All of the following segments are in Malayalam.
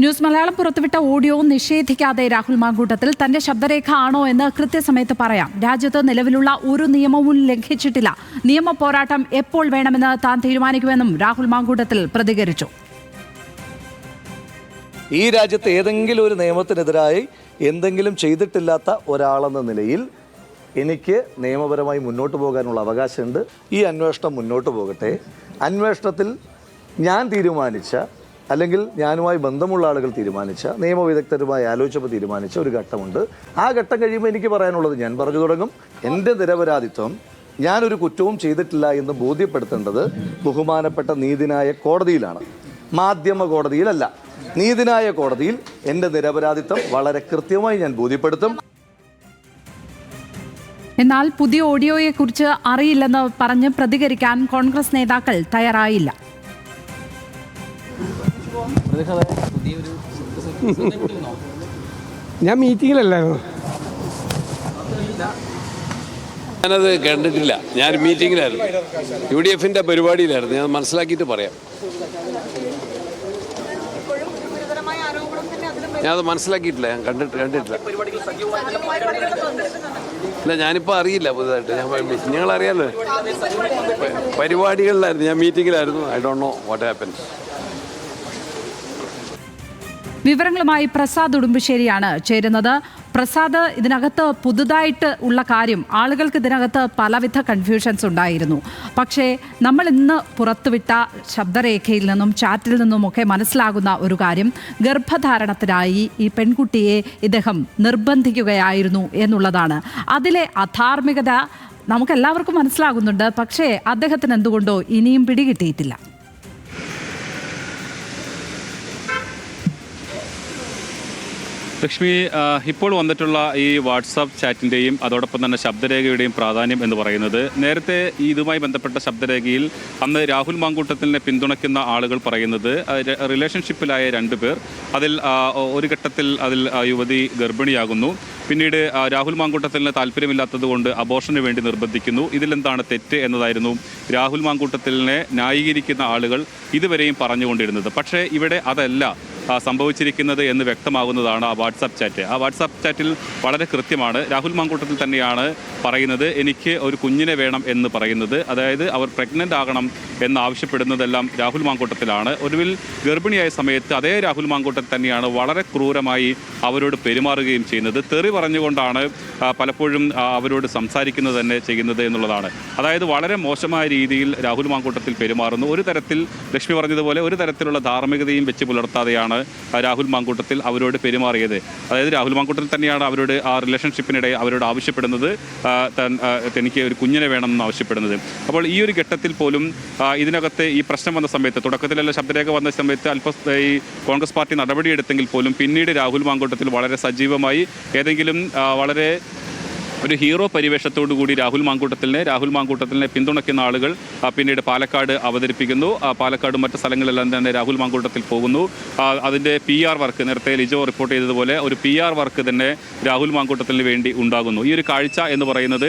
ന്യൂസ് മലയാളം പുറത്തുവിട്ട ഓഡിയോ നിഷേധിക്കാതെ രാഹുൽ മാങ്കൂട്ടത്തിൽ തന്റെ ശബ്ദരേഖ ആണോ എന്ന് കൃത്യസമയത്ത് പറയാം. രാജ്യത്ത് നിലവിലുള്ള ഒരു നിയമവും ലംഘിച്ചിട്ടില്ല. നിയമ പോരാട്ടം എപ്പോൾ വേണമെന്ന് താൻ തീരുമാനിക്കുമെന്നും രാഹുൽ മാങ്കൂട്ടത്തിൽ പ്രതികരിച്ചു. ഈ രാജ്യത്ത് ഏതെങ്കിലും ഒരു നിയമത്തിനെതിരായി എന്തെങ്കിലും ചെയ്തിട്ടില്ലാത്ത ഒരാളെന്ന നിലയിൽ എനിക്ക് നിയമപരമായി മുന്നോട്ട് പോകാനുള്ള അവകാശമുണ്ട്. ഈ അന്വേഷണം മുന്നോട്ട് പോകട്ടെ. അന്വേഷണത്തിൽ ഞാൻ തീരുമാനിച്ച അല്ലെങ്കിൽ ഞാനുമായി ബന്ധമുള്ള ആളുകൾ തീരുമാനിച്ച നിയമവിദഗ്ധരുമായി ആലോചിച്ചപ്പോൾ തീരുമാനിച്ച ഒരു ഘട്ടമുണ്ട്. ആ ഘട്ടം കഴിയുമ്പോൾ എനിക്ക് പറയാനുള്ളത് ഞാൻ പറഞ്ഞു തുടങ്ങും. എന്റെ നിരപരാധിത്വം ഞാനൊരു കുറ്റവും ചെയ്തിട്ടില്ല എന്ന് ബോധ്യപ്പെടുത്തേണ്ടത് ബഹുമാനപ്പെട്ട നീതിനായ കോടതിയിലാണ്. മാധ്യമ കോടതിയിലല്ല. നീതിനായ കോടതിയിൽ എന്റെ നിരപരാധിത്വം വളരെ കൃത്യമായി ഞാൻ ബോധ്യപ്പെടുത്തും. എന്നാൽ പുതിയ ഓഡിയോയെക്കുറിച്ച് അറിയില്ലെന്ന് പറഞ്ഞ് പ്രതികരിക്കാൻ കോൺഗ്രസ് നേതാക്കൾ തയ്യാറായില്ല. ഞാൻ മീറ്റിങ്ങിലല്ലായിരുന്നു ഞാനത് കണ്ടിട്ടില്ല. ഞാൻ മീറ്റിങ്ങിലായിരുന്നു യു ഡി എഫിന്റെ പരിപാടിയിലായിരുന്നു. ഞാൻ മനസ്സിലാക്കിയിട്ട് പറയാം. ഞാനത് മനസ്സിലാക്കിയിട്ടില്ല. ഞാൻ കണ്ടിട്ട് കണ്ടിട്ടില്ല. ഇല്ല ഞാനിപ്പോൾ അറിയില്ല പുതുതായിട്ട്. ഞാൻ നിങ്ങൾ അറിയാമല്ലോ പരിപാടികളിലായിരുന്നു. ഞാൻ മീറ്റിങ്ങിലായിരുന്നു I don't know what happens വിവരങ്ങളുമായി പ്രസാദ് ഉടുമ്പശ്ശേരിയാണ് ചേരുന്നത്. പ്രസാദ് ഇതിനകത്ത് പുതുതായിട്ട് ഉള്ള കാര്യം ആളുകൾക്ക് ഇതിനകത്ത് പലവിധ കൺഫ്യൂഷൻസ് ഉണ്ടായിരുന്നു. പക്ഷേ നമ്മൾ ഇന്ന് പുറത്തുവിട്ട ശബ്ദരേഖയിൽ നിന്നും ചാറ്റിൽ നിന്നുമൊക്കെ മനസ്സിലാകുന്ന ഒരു കാര്യം ഗർഭധാരണത്തിനായി ഈ പെൺകുട്ടിയെ ഇദ്ദേഹം നിർബന്ധിക്കുകയായിരുന്നു എന്നുള്ളതാണ്. അതിലെ അധാർമികത നമുക്കെല്ലാവർക്കും മനസ്സിലാകുന്നുണ്ട്. പക്ഷേ അദ്ദേഹത്തിന് എന്തുകൊണ്ടോ ഇനിയും പിടികിട്ടിയിട്ടില്ല. ലക്ഷ്മി ഇപ്പോൾ വന്നിട്ടുള്ള ഈ വാട്സാപ്പ് ചാറ്റിന്റെയും അതോടൊപ്പം തന്നെ ശബ്ദരേഖയുടെയും പ്രാധാന്യം എന്ന് പറയുന്നത് നേരത്തെ ഇതുമായി ബന്ധപ്പെട്ട ശബ്ദരേഖയിൽ അന്ന് രാഹുൽ മാങ്കൂട്ടത്തിനെ പിന്തുണയ്ക്കുന്ന ആളുകൾ പറയുന്നത് റിലേഷൻഷിപ്പിലായ രണ്ട് പേർ. അതിൽ ഒരു ഘട്ടത്തിൽ അതിൽ യുവതി ഗർഭിണിയാകുന്നു. പിന്നീട് രാഹുൽ മാങ്കൂട്ടത്തിന് താല്പര്യമില്ലാത്തത് കൊണ്ട് അബോർഷന് വേണ്ടി നിർബന്ധിക്കുന്നു. ഇതിലെന്താണ് തെറ്റ് എന്നതായിരുന്നു രാഹുൽ മാങ്കൂട്ടത്തിനെ ന്യായീകരിക്കുന്ന ആളുകൾ ഇതുവരെയും പറഞ്ഞുകൊണ്ടിരുന്നത്. പക്ഷേ ഇവിടെ അതല്ല. സംഭവിച്ചിരിക്കുന്നത് എന്ന് വ്യക്തമാകുന്നതാണ് ആ വാട്സാപ്പ് ചാറ്റ്. ആ വാട്സാപ്പ് ചാറ്റിൽ വളരെ കൃത്യമാണ്. രാഹുൽ മാങ്കൂട്ടത്തിൽ തന്നെയാണ് പറയുന്നത് എനിക്ക് ഒരു കുഞ്ഞിനെ വേണം എന്ന് പറയുന്നത്. അതായത് അവർ പ്രഗ്നന്റ് ആകണം എന്ന് ആവശ്യപ്പെടുന്നതെല്ലാം രാഹുൽ മാങ്കൂട്ടത്തിലാണ്. ഒടുവിൽ ഗർഭിണിയായ സമയത്ത് അതേ രാഹുൽ മാങ്കൂട്ടത്തിൽ തന്നെയാണ് വളരെ ക്രൂരമായി അവരോട് പെരുമാറുകയും ചെയ്യുന്നത്. തെറി പറഞ്ഞുകൊണ്ടാണ് പലപ്പോഴും അവരോട് സംസാരിക്കുന്നത് തന്നെ ചെയ്യുന്നത് എന്നുള്ളതാണ്. അതായത് വളരെ മോശമായ രീതിയിൽ രാഹുൽ മാങ്കൂട്ടത്തിൽ പെരുമാറുന്നു. ഒരു തരത്തിൽ ലക്ഷ്മി പറഞ്ഞതുപോലെ ഒരു തരത്തിലുള്ള ധാർമ്മികതയും വെച്ച് പുലർത്താതെയാണ് ആ, രാഹുൽ മാങ്കൂട്ടത്തിൽ അവരോട് പെരുമാറിയത്. അതായത് രാഹുൽ മാങ്കൂട്ടത്തിൽ തന്നെയാണ് അവരോട് ആ റിലേഷൻഷിപ്പിനിടെ അവരോട് ആവശ്യപ്പെടുന്നത്. തനിക്ക് ഒരു കുഞ്ഞിനെ വേണമെന്ന് ആവശ്യപ്പെടുന്നത്. അപ്പോൾ ഈ ഒരു ഘട്ടത്തിൽ പോലും ഇതിനകത്ത് ഈ പ്രശ്നം വന്ന സമയത്ത് തുടക്കത്തിലല്ല ശബ്ദരേഖ വന്ന സമയത്ത് അല്പ ഈ കോൺഗ്രസ് പാർട്ടി നടപടിയെടുത്തെങ്കിൽ പോലും പിന്നീട് രാഹുൽ മാങ്കൂട്ടത്തിൽ വളരെ സജീവമായി ഏതെങ്കിലും വളരെ ഒരു ഹീറോ പരിവേഷത്തോടു കൂടി രാഹുൽ മാങ്കൂട്ടത്തിലിനെ രാഹുൽ മാങ്കൂട്ടത്തിലിനെ പിന്തുണയ്ക്കുന്ന ആളുകൾ പിന്നീട് പാലക്കാട് അവതരിപ്പിക്കുന്നു. പാലക്കാടും മറ്റ് സ്ഥലങ്ങളിലെല്ലാം തന്നെ രാഹുൽ മാങ്കൂട്ടത്തിൽ പോകുന്നു. അതിന്റെ പി ആർ വർക്ക് നേരത്തെ ലിജോ റിപ്പോർട്ട് ചെയ്തതുപോലെ ഒരു പി ആർ വർക്ക് തന്നെ രാഹുൽ മാങ്കൂട്ടത്തിന് വേണ്ടി ഉണ്ടാകുന്നു. ഈ ഒരു കാഴ്ച എന്ന് പറയുന്നത്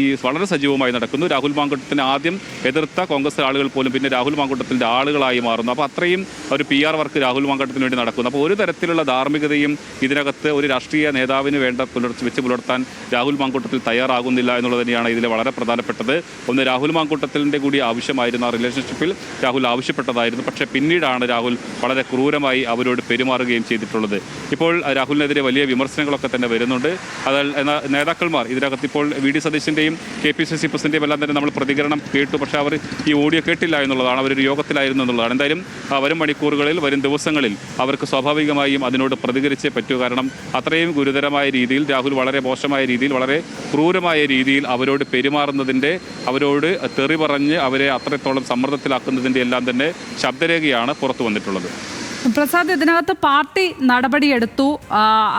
ഈ വളരെ സജീവമായി നടക്കുന്നു. രാഹുൽ മാങ്കൂട്ടത്തിന് ആദ്യം എതിർത്ത കോൺഗ്രസ് ആളുകൾ പോലും പിന്നെ രാഹുൽ മാങ്കൂട്ടത്തിന്റെ ആളുകളായി മാറുന്നു. അപ്പോൾ അത്രയും ഒരു പി ആർ വർക്ക് രാഹുൽ മാങ്കൂട്ടത്തിന് വേണ്ടി നടക്കുന്നു. അപ്പോൾ ഒരു തരത്തിലുള്ള ധാർമ്മികതയും ഇതിനകത്ത് ഒരു രാഷ്ട്രീയ നേതാവിന് വേണ്ട പുലർച്ച വെച്ച് പുലർത്താൻ രാഹുൽ മാങ്കൂട്ടത്തിൽ തയ്യാറാകുന്നില്ല എന്നുള്ളത് തന്നെയാണ് ഇതിൽ വളരെ പ്രധാനപ്പെട്ടത്. ഒന്ന് രാഹുൽ മാങ്കൂട്ടത്തിന്റെ കൂടി ആവശ്യമായിരുന്നു ആ റിലേഷൻഷിപ്പിൽ രാഹുൽ ആവശ്യപ്പെട്ടതായിരുന്നു. പക്ഷേ പിന്നീടാണ് രാഹുൽ വളരെ ക്രൂരമായി അവരോട് പെരുമാറുകയും ചെയ്തിട്ടുള്ളത്. ഇപ്പോൾ രാഹുലിനെതിരെ വലിയ വിമർശനങ്ങളൊക്കെ തന്നെ വരുന്നുണ്ട്. അത് നേതാക്കന്മാർ ഇതിനകത്ത് ഇപ്പോൾ വി ഡി സതീശിന്റെയും കെ പി സി സി പ്രസിഡന്റെയും എല്ലാം തന്നെ നമ്മൾ പ്രതികരണം കേട്ടു. പക്ഷേ അവർ ഈ ഓഡിയോ കേട്ടില്ല എന്നുള്ളതാണ് അവരൊരു യോഗത്തിലായിരുന്നു എന്നുള്ളതാണ്. എന്തായാലും വരും മണിക്കൂറുകളിൽ വരും ദിവസങ്ങളിൽ അവർക്ക് സ്വാഭാവികമായും അതിനോട് പ്രതികരിച്ചേ പറ്റൂ. കാരണം അത്രയും ഗുരുതരമായ രീതിയിൽ രാഹുൽ വളരെ മോശമായ രീതിയിൽ വളരെ ക്രൂരമായ രീതിയിൽ അവരോട് പെരുമാറുന്നതിന്റെ അവരോട് തെറി പറഞ്ഞ് അവരെ അത്രത്തോളം സമ്മർദ്ദത്തിലാക്കുന്നതിന്റെ എല്ലാം തന്നെ ശബ്ദരേഖയാണ് പുറത്തു വന്നിട്ടുള്ളത്. പ്രസാദ് ഇതിനകത്ത് പാർട്ടി നടപടിയെടുത്തു.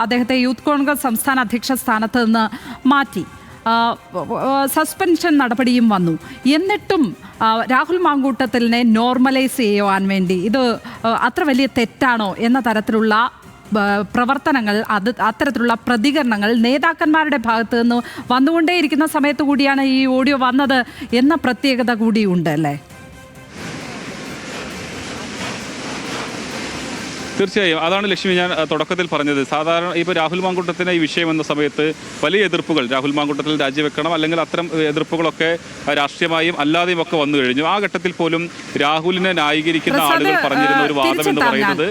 അദ്ദേഹത്തെ യൂത്ത് കോൺഗ്രസ് സംസ്ഥാന അധ്യക്ഷ സ്ഥാനത്ത് നിന്ന് മാറ്റി. സസ്പെൻഷൻ നടപടിയും വന്നു. എന്നിട്ടും രാഹുൽ മാങ്കൂട്ടത്തിലിനെ നോർമലൈസ് ചെയ്യുവാൻ വേണ്ടി ഇത് അത്ര വലിയ തെറ്റാണോ എന്ന തരത്തിലുള്ള പ്രവർത്തനങ്ങൾ അത് അത്തരത്തിലുള്ള പ്രതികരണങ്ങൾ നേതാക്കന്മാരുടെ ഭാഗത്ത് നിന്ന് വന്നുകൊണ്ടേയിരിക്കുന്ന സമയത്ത് കൂടിയാണ് ഈ ഓഡിയോ വന്നത് എന്ന പ്രത്യേകത കൂടിയുണ്ട് അല്ലേ? തീർച്ചയായും. അതാണ് ലക്ഷ്മി ഞാൻ തുടക്കത്തിൽ പറഞ്ഞത്. സാധാരണ ഇപ്പോൾ രാഹുൽ മാങ്കൂട്ടത്തിന് ഈ വിഷയം എന്ന സമയത്ത് വലിയ എതിർപ്പുകൾ രാഹുൽ മാങ്കൂട്ടത്തിൽ രാജിവെക്കണം അല്ലെങ്കിൽ അത്തരം എതിർപ്പുകളൊക്കെ രാഷ്ട്രീയമായും അല്ലാതെയും ഒക്കെ വന്നു കഴിഞ്ഞു. ആ ഘട്ടത്തിൽ പോലും രാഹുലിനെ ന്യായീകരിക്കുന്ന ആളുകൾ പറഞ്ഞിരുന്ന ഒരു വാദം എന്ന്. പറയുന്നത്